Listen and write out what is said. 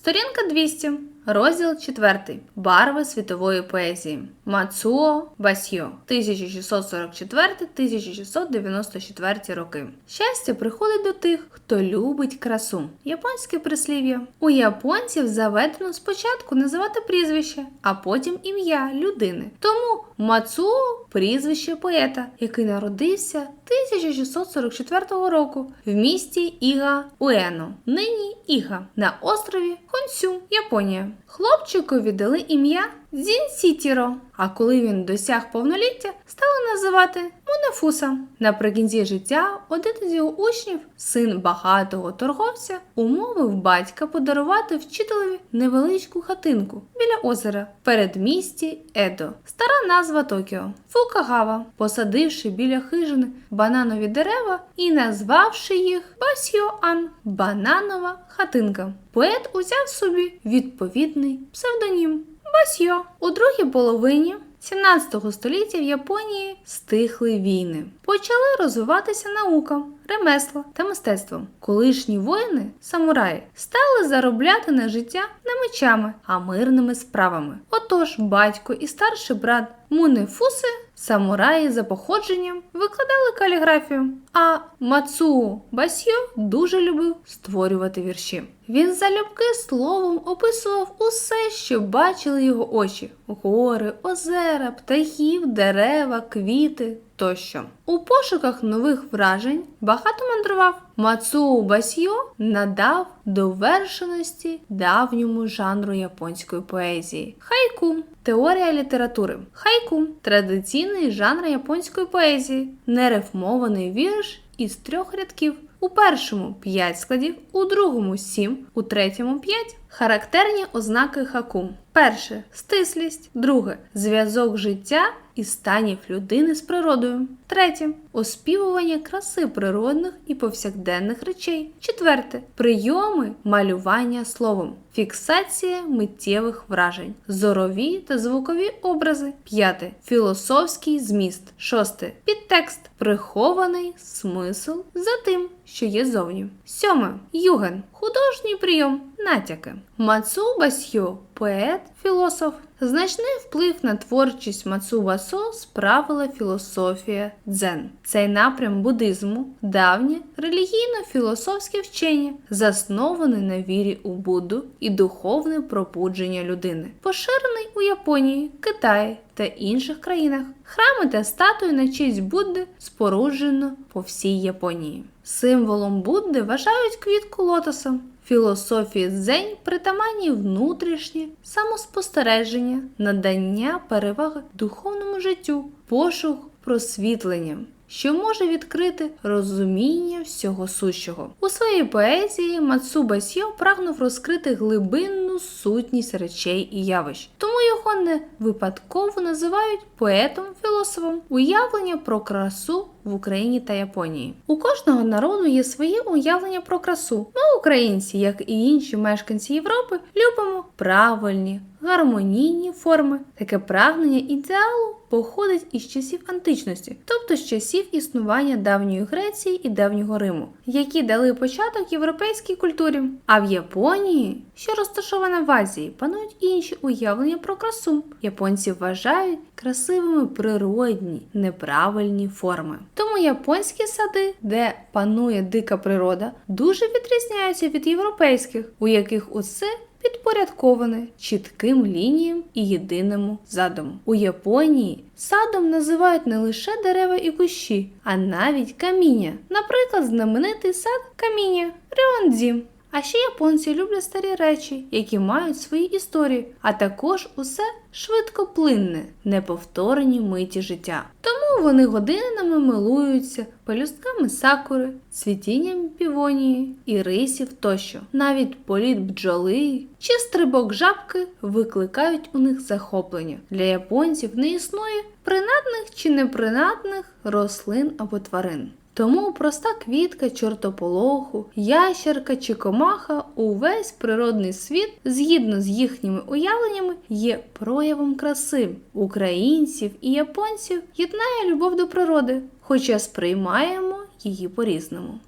Сторінка 200. Розділ 4. Барви світової поезії. Мацуо Басьо 1644-1694 роки. Щастя приходить до тих, хто любить красу. Японське прислів'я. У японців заведено спочатку називати прізвище, а потім ім'я людини. Тому Мацуо прізвище поета, який народився 1644 року в місті Іга Уено, нині Іга, на острові Хонсю, Японія. Хлопчикові дали ім'я Дзінсітіро, а коли він досяг повноліття, стали називати Мунефуса. Наприкінці життя один з його учнів, син багатого торговця, умовив батька подарувати вчителеві невеличку хатинку озера в передмісті Едо, стара назва Токіо. Фукагава, посадивши біля хижини бананові дерева і назвавши їх Басьоан бананова хатинка. Поет узяв собі відповідний псевдонім. Басьо. У другій половині 17 століття в Японії стихли війни. Почали розвиватися наука, ремесла та мистецтво. Колишні воїни, самураї, стали заробляти на життя не мечами, а мирними справами. Отож, батько і старший брат Мунефуси, самураї за походженням, викладали каліграфію. А Мацуо Басьо дуже любив створювати вірші. Він залюбки словом описував усе, що бачили його очі: гори, озера, птахів, дерева, квіти тощо. У пошуках нових вражень багато мандрував. Мацуо Басьо надав довершеності давньому жанру японської поезії хайку. Теорія літератури. Хайку традиційний жанр японської поезії, нерифмований вірш із трьох рядків. У першому 5 складів, у другому 7, у третьому 5. Характерні ознаки хаку. Перше стислість, друге зв'язок життя і станів людини з природою. Третє оспівування краси природних і повсякденних речей. Четверте прийоми малювання словом, фіксація миттєвих вражень, зорові та звукові образи. П'яте філософський зміст. Шосте підтекст, прихований смисл за тим, що є зовні. Сьоме юген художній прийом, натяки. Мацуба Сьо поет, філософ. Значний вплив на творчість Мацуба Со справила філософія дзен. Цей напрям буддизму давнє релігійно-філософське вчення, засноване на вірі у Будду і духовне пробудження людини, поширений у Японії, Китаї та інших країнах. Храми та статуї на честь Будди споруджено по всій Японії. Символом Будди вважають квітку лотоса. Філософії дзень притаманні внутрішнє самоспостереження, надання переваги духовному життю, пошук просвітлення, що може відкрити розуміння всього сущого. У своїй поезії Мацуба Сьо прагнув розкрити глибинну сутність речей і явищ, тому його не випадково називають поетом-філософом уявлення про красу в Україні та Японії. У кожного народу є своє уявлення про красу. Ми, українці, як і інші мешканці Європи, любимо правильні, гармонійні форми. Таке прагнення ідеалу походить із часів античності, тобто з часів існування давньої Греції і давнього Риму, які дали початок європейській культурі. А в Японії, що розташована в Азії, панують інші уявлення про красу. Японці вважають красивими природні, неправильні форми. Тому японські сади, де панує дика природа, дуже відрізняються від європейських, у яких усе підпорядковане чітким лініям і єдиному задуму. У Японії садом називають не лише дерева і кущі, а навіть каміння. Наприклад, знаменитий сад каміння Ріондзі. А ще японці люблять старі речі, які мають свої історії, а також усе швидкоплинне, неповторені миті життя. Тому вони годинами милуються пелюстками сакури, цвітінням півонії і рисів тощо. Навіть політ бджоли чи стрибок жабки викликають у них захоплення. Для японців не існує принадних чи непринадних рослин або тварин. Тому проста квітка, чортополоху, ящерка чи комаха увесь природний світ, згідно з їхніми уявленнями, є проявом краси. Українців і японців єднає любов до природи, хоча сприймаємо її по-різному.